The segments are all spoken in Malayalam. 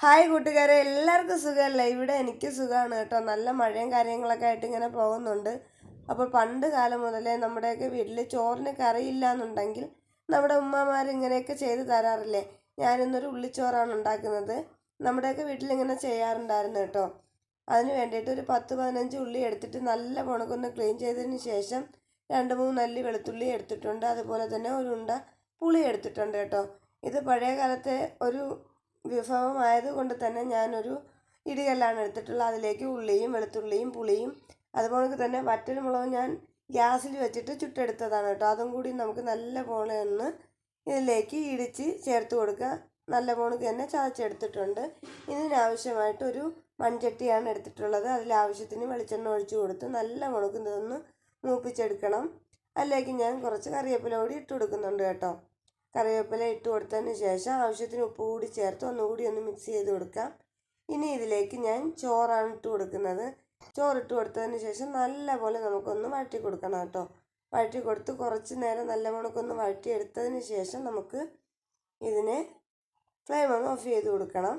ഹായ് കൂട്ടുകാരെ എല്ലാവർക്കും സുഖമല്ലേ? ഇവിടെ എനിക്ക് സുഖമാണ് കേട്ടോ. നല്ല മഴയും കാര്യങ്ങളൊക്കെ ആയിട്ട് ഇങ്ങനെ പോകുന്നുണ്ട്. അപ്പോൾ പണ്ട് കാലം മുതലേ നമ്മുടെയൊക്കെ വീട്ടിൽ ചോറിന് കറിയില്ല എന്നുണ്ടെങ്കിൽ നമ്മുടെ ഉമ്മമാർ ഇങ്ങനെയൊക്കെ ചെയ്ത് തരാറില്ലേ? ഞാനിന്നൊരു ഉള്ളിച്ചോറാണ് ഉണ്ടാക്കുന്നത്. നമ്മുടെയൊക്കെ വീട്ടിൽ ഇങ്ങനെ ചെയ്യാറുണ്ടായിരുന്നു കേട്ടോ. അതിന് വേണ്ടിയിട്ട് ഒരു പത്ത് പതിനഞ്ച് ഉള്ളി എടുത്തിട്ട് നല്ല പുണക്കൊന്ന് ക്ലീൻ ചെയ്തതിന് ശേഷം രണ്ട് മൂന്ന് അല്ലി വെളുത്തുള്ളി എടുത്തിട്ടുണ്ട്. അതുപോലെ തന്നെ ഒരു ഉണ്ട പുളി എടുത്തിട്ടുണ്ട് കേട്ടോ. ഇത് പഴയ കാലത്തെ ഒരു വിഭവമായത് കൊണ്ട് തന്നെ ഞാനൊരു ഇടികല്ലാണ് എടുത്തിട്ടുള്ളത് അതിലേക്ക് ഉള്ളിയും വെളുത്തുള്ളിയും പുളിയും അതുപോലെ തന്നെ വറ്റൽമുളകും ഞാൻ ഗ്യാസിൽ വെച്ചിട്ട് ചുട്ടെടുത്തതാണ് കേട്ടോ. അതും കൂടി നമുക്ക് നല്ല പോലെ ഒന്ന് ഇതിലേക്ക് ഇടിച്ച് ചേർത്ത് കൊടുക്കുക. നല്ല പോണക്ക് തന്നെ ചതച്ചെടുത്തിട്ടുണ്ട്. ഇതിനാവശ്യമായിട്ട് ഒരു മൺചട്ടിയാണ് എടുത്തിട്ടുള്ളത്. അതിൽ ആവശ്യത്തിന് വെളിച്ചെണ്ണ ഒഴിച്ചു കൊടുത്ത് നല്ല മുണക്ക് ഇതൊന്ന് മൂപ്പിച്ചെടുക്കണം. അതിലേക്ക് ഞാൻ കുറച്ച് കറിവേപ്പില കൂടി ഇട്ട് കൊടുക്കുന്നുണ്ട് കേട്ടോ. കറിവേപ്പില ഇട്ട് കൊടുത്തതിന് ശേഷം ആവശ്യത്തിന് ഉപ്പ് കൂടി ചേർത്ത് ഒന്നുകൂടി ഒന്ന് മിക്സ് ചെയ്ത് കൊടുക്കാം. ഇനി ഇതിലേക്ക് ഞാൻ ചോറാണ് ഇട്ട് കൊടുക്കുന്നത്. ചോറിട്ട് കൊടുത്തതിന് ശേഷം നല്ലപോലെ നമുക്കൊന്ന് വഴറ്റി കൊടുക്കണം കേട്ടോ. വഴറ്റി കൊടുത്ത് കുറച്ച് നേരം നല്ല മുണക്കൊന്ന് വഴറ്റിയെടുത്തതിന് ശേഷം നമുക്ക് ഇതിനെ ഫ്ലെയിം ഒന്ന് ഓഫ് ചെയ്ത് കൊടുക്കണം.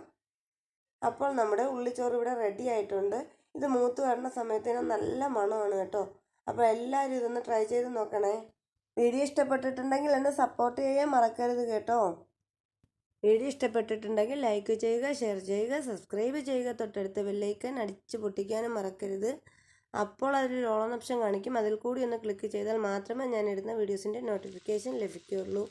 അപ്പോൾ നമ്മുടെ ഉള്ളിച്ചോറ് ഇവിടെ റെഡി ആയിട്ടുണ്ട്. ഇത് മൂത്ത് വരുന്ന സമയത്തിന് നല്ല മണമാണ് കേട്ടോ. അപ്പോൾ എല്ലാവരും ഇതൊന്ന് ട്രൈ ചെയ്ത് നോക്കണേ. വീഡിയോ ഇഷ്ടപ്പെട്ടിട്ടുണ്ടെങ്കിൽ എന്നെ സപ്പോർട്ട് ചെയ്യാൻ മറക്കരുത് കേട്ടോ. വീഡിയോ ഇഷ്ടപ്പെട്ടിട്ടുണ്ടെങ്കിൽ ലൈക്ക് ചെയ്യുക ഷെയർ ചെയ്യുക സബ്സ്ക്രൈബ് ചെയ്യുക. തൊട്ടടുത്ത ബെല്ലൈക്കൻ അടിച്ച് പൊട്ടിക്കാനും മറക്കരുത്. അപ്പോൾ അതിൽ ഓൺ ഓപ്ഷൻ കാണിക്കും. അതിൽ കൂടി ഒന്ന് ക്ലിക്ക് ചെയ്താൽ മാത്രമേ ഞാൻ ഇടുന്ന വീഡിയോസിന്റെ നോട്ടിഫിക്കേഷൻ ലഭിക്കുകയുള്ളൂ.